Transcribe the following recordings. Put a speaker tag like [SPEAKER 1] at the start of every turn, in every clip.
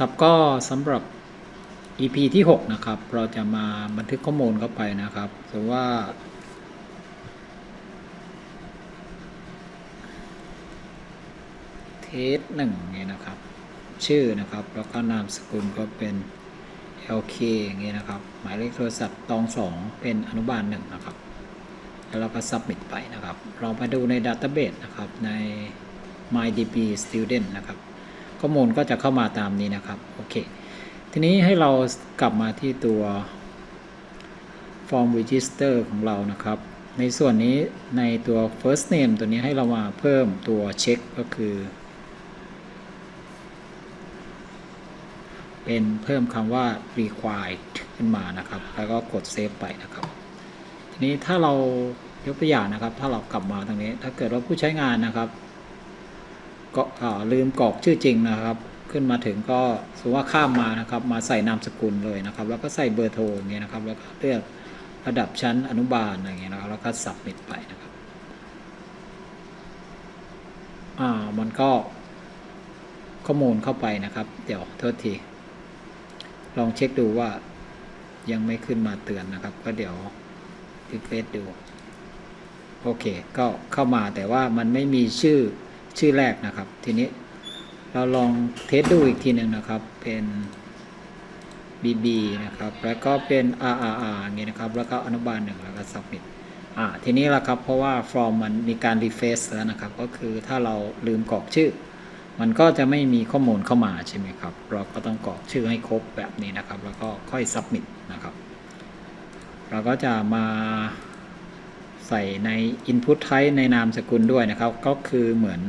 [SPEAKER 1] ครับก็สำหรับ EP ที่ 6 นะครับ เราจะมาบันทึกข้อมูลเข้าไปนะครับสมมติว่า เทสหนึ่งเนี่ยนะครับ ชื่อนะครับ แล้วก็นามสกุลก็เป็น LK อย่างเงี้ยนะครับ หมายเลขโทรศัพท์ตองสองเป็นอนุบาลหนึ่งนะครับ แล้วเราก็ submit ไปนะครับ เราไปดูใน Database นะครับ ใน MyDB Student นะครับ ข้อมูลก็จะเข้ามาตามนี้นะครับโอเคทีนี้ให้เรากลับมาที่ตัว Form Register ของเรานะครับ ในส่วนนี้ในตัว first name ตัวนี้ให้เรามาเพิ่มตัวเช็คก็คือ เป็นเพิ่มคำว่า required ขึ้นมานะครับ แล้วก็กด save ไปนะครับ ทีนี้ถ้าเรายกตัวอย่างนะครับ ถ้าเรากลับมาตรงนี้ ถ้าเกิดว่าผู้ใช้งานนะครับ ก็ลืมกรอกชื่อจริงนะครับ ขึ้นมาถึงก็สมมติว่าข้ามมานะครับ มาใส่นามสกุลเลยนะครับ แล้วก็ใส่เบอร์โทรอย่างเงี้ยนะครับ แล้วก็เลือกระดับชั้นอนุบาลอะไรเงี้ยนะครับ แล้วก็สับมิดไปนะครับอ่ามันก็ข้อมูลเข้าไปนะครับ เดี๋ยวโทษที ลองเช็คดูว่ายังไม่ขึ้นมาเตือนนะครับ ก็เดี๋ยวรีเฟซดู โอเค ก็เข้ามาแต่ว่ามันไม่มีชื่อ ชื่อแรกนะครับ ทีนี้เราลองเทสดูอีกทีหนึ่งนะครับ เป็น BB นะครับ แล้วก็เป็น RRR อย่างนี้นะครับ แล้วก็อนุบาลหนึ่งแล้วก็ submit อ่า ทีนี้ละครับ เพราะว่า form มันมีการ refresh แล้วนะครับ ก็คือถ้าเราลืมกรอกชื่อ มันก็จะไม่มีข้อมูลเข้ามาใช่ไหมครับ เราก็ต้องกรอกชื่อให้ครบแบบนี้นะครับ แล้วก็ค่อย submit นะครับ เราก็จะมา ใส่ใน input type ในนามสกุลด้วยนะครับ ก็คือเหมือน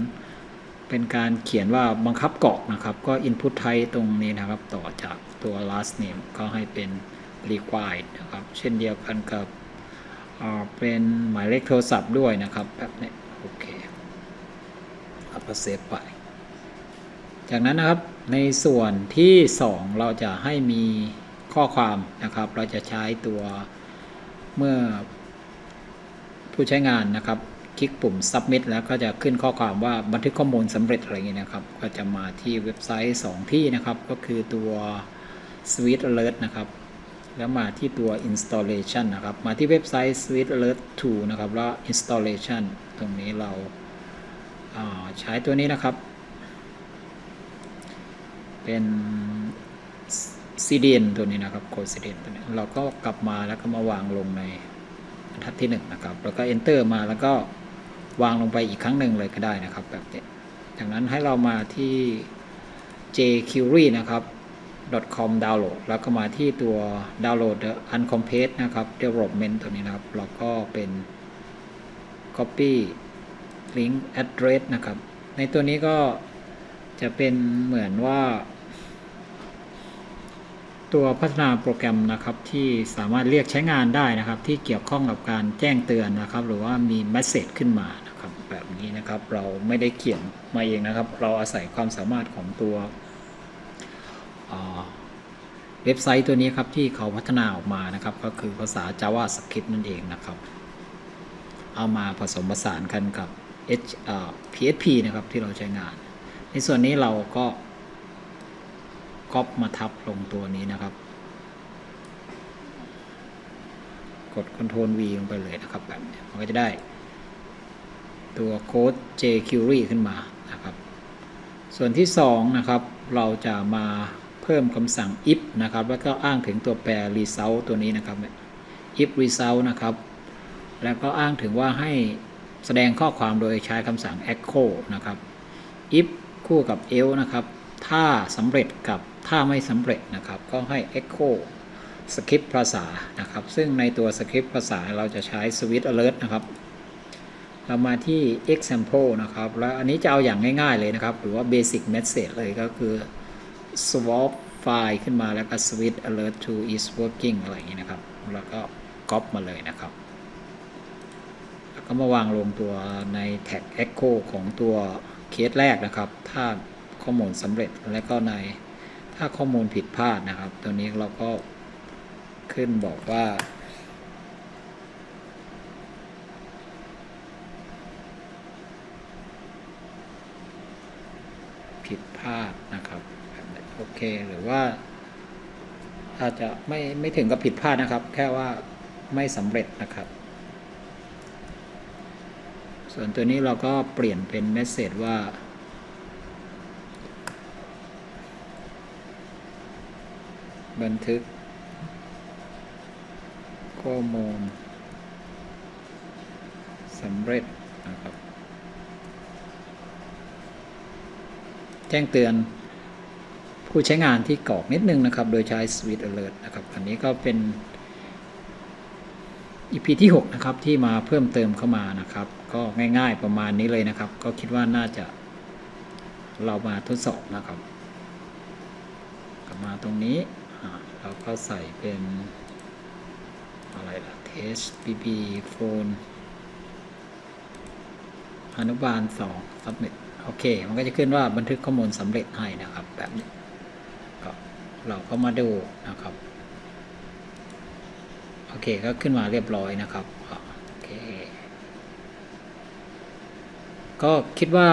[SPEAKER 1] เป็นการเขียนว่าบังคับกรอกนะครับ ก็ input type ตรงนี้นะครับ ต่อจากตัว last name ก็ให้เป็น required นะครับ เช่นเดียวกันกับเป็นหมายเลขโทรศัพท์ด้วยนะครับแบบนี้โอเคเอาไปเซฟไป จากนั้นนะครับในส่วนที่ 2 เราจะให้มีข้อความนะครับ เราจะใช้ตัวเมื่อ ผู้ใช้งานนะครับ คลิกปุ่ม submit แล้วก็จะขึ้นข้อความว่าบันทึกข้อมูลสำเร็จอะไรอย่างเงี้ยนะครับ ก็จะมาที่เว็บไซต์ 2 ที่นะครับ ก็คือตัว Sweet Alert นะครับ แล้วมาที่ตัว installation นะครับ มาที่เว็บไซต์ Sweet Alert 2 นะครับ แล้ว installation ตรงนี้เราาใช้ตัวนี้นะครับ เป็น CDN ตัวนี้นะครับ โค้ด CDN ตัวนี้เราก็กลับมาแล้วก็มาวางลงใน รรทัดที่1นะครับแล้วก็ Enter มาแล้วก็วางลงไปอีกครั้งหนึ่งเลยก็ได้นะครับแบบนี้จากนั้นให้เรามาที่ jQuery นะครับ .com download แล้วก็มาที่ตัว download the uncomplete นะครับ development ตัวนี้นะครับเราก็เป็น copy link address นะครับ ในตัวนี้ก็จะเป็นเหมือนว่า ตัวพัฒนาโปรแกรมนะครับที่สามารถเรียกใช้งานได้นะครับ ที่เกี่ยวข้องกับการแจ้งเตือนนะครับ หรือว่ามีเมสเซจขึ้นมานะครับ แบบนี้นะครับเราไม่ได้เขียนมาเองนะครับ เราอาศัยความสามารถของตัวเว็บไซต์ตัวนี้ครับที่เขาพัฒนาออกมานะครับ ก็คือภาษา JavaScript นั่นเองนะครับ เอามาผสมผสานกันกับ H PHP นะครับที่เราใช้งาน ในส่วนนี้เราก็ ก๊อปมาทับลงตัวนี้นะครับ กด Ctrl V ลงไปเลยนะครับแบบนี้มันก็จะได้ตัวโค้ด jQuery ขึ้นมานะครับ ส่วนที่ 2 นะครับ เราจะมาเพิ่มคำสั่ง if นะครับ แล้วก็อ้างถึงตัวแปร result ตัวนี้นะครับ if result นะครับ แล้วก็อ้างถึงว่าให้แสดงข้อความโดยใช้คำสั่ง echo นะครับ if คู่กับ else นะครับ ถ้าสำเร็จกับ ถ้าไม่สำเร็จนะครับก็ให้ echo สคริปต์ภาษานะครับ ซึ่งในตัวสคริปต์ภาษาเราจะใช้ switch alert นะครับ เรามาที่ example นะครับ แล้วอันนี้จะเอาอย่างง่ายๆเลยนะครับ หรือว่า basic message เลยก็คือ swap ไฟล์ขึ้นมาแล้วก็ switch alert to is working อะไรอย่างนี้นะครับ แล้วก็ copy มาเลยนะครับ แล้วก็มาวางลงตัวในแท็ก echo ของตัวเคสแรกนะครับ ถ้าข้อมูลสำเร็จแล้วก็ใน ถ้าข้อมูลผิดพลาดนะครับ ตัวนี้เราก็ขึ้นบอกว่า ผิดพลาดนะครับ โอเค หรือว่า อาจจะไม่ไม่ถึงกับผิดพลาดนะครับ แค่ว่าไม่สำเร็จนะครับ ส่วนตัวนี้เราก็เปลี่ยนเป็นเมสเซจว่า บันทึก ข้อมูลสำเร็จนะครับ แจ้งเตือนผู้ใช้งานที่กรอกนิดนึงนะครับ โดยใช้ Sweet Alert นะครับ อันนี้ก็เป็น EP ที่ 6 นะครับ ที่มาเพิ่มเติมเข้ามานะครับ ก็ง่ายๆประมาณนี้เลยนะครับ ก็คิดว่าน่าจะเรามาทดสอบนะครับ กลับมาตรงนี้ เราก็ใส่เป็นอะไรล่ะ test pp phone อนุบาล2 submit โอเค มันก็จะขึ้นว่าบันทึกข้อมูลสำเร็จให้นะครับ แบบนี้ก็เราก็มาดูนะครับ โอเค ก็ขึ้นมาเรียบร้อยนะครับ โอเค ก็คิดว่า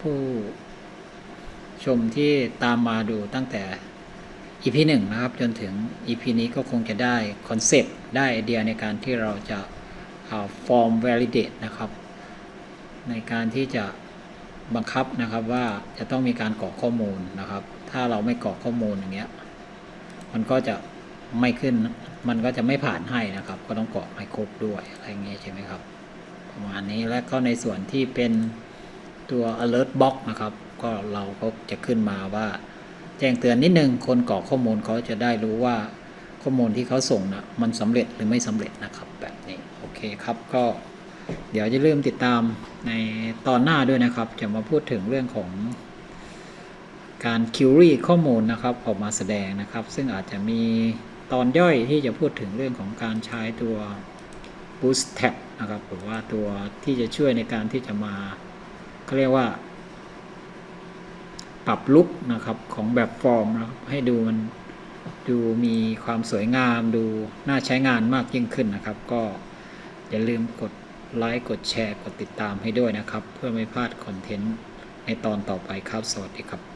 [SPEAKER 1] ผู้ชมที่ตามมาดูตั้งแต่ EP 1นะครับจนถึง EP นี้ก็คงจะได้คอนเซปต์ได้ไอเดียในการที่เราจะฟอร์ม validate นะครับ ในการที่จะบังคับนะครับว่าจะต้องมีการกรอกข้อมูลนะครับ ถ้าเราไม่กรอกข้อมูลอย่างเงี้ยมันก็จะไม่ขึ้นมันก็จะไม่ผ่านให้นะครับ ก็ต้องกรอกให้ครบด้วยอะไรเงี้ยใช่ไหมครับประมาณนี้และก็ในส่วนที่เป็นตัว alert box นะครับ ก็เราก็จะขึ้นมาว่า จ้งเตือนนิดนึง คนกรอกข้อมูลเขาจะได้รู้ว่าข้อมูลที่เขาส่งนะมันสำเร็จหรือไม่สำเร็จนะครับ แบบนี้โอเคครับก็เดี๋ยวจะเริ่าลืมติดตามในตอนหน้าด้วยนะครับ จะมาพูดถึงเรื่องของการคิวรีข้อมูลนะครับออกมาแสดงนะครับ ซึ่งอาจจะมีตอนย่อยที่จะพูดถึงเรื่องของการใช้ตัว Boost Tab นะครับหรือว่าตัวที่จะช่วยในการที่จะมาเขาเรียกว่า ปรับลุกนะครับของแบบฟอร์มนะครับให้ดูมันดูมีความสวยงามดูน่าใช้งานมากยิ่งขึ้นนะครับ ก็อย่าลืมกดไลค์กดแชร์กดติดตามให้ด้วยนะครับ เพื่อไม่พลาดคอนเทนต์ในตอนต่อไปครับ สวัสดีครับ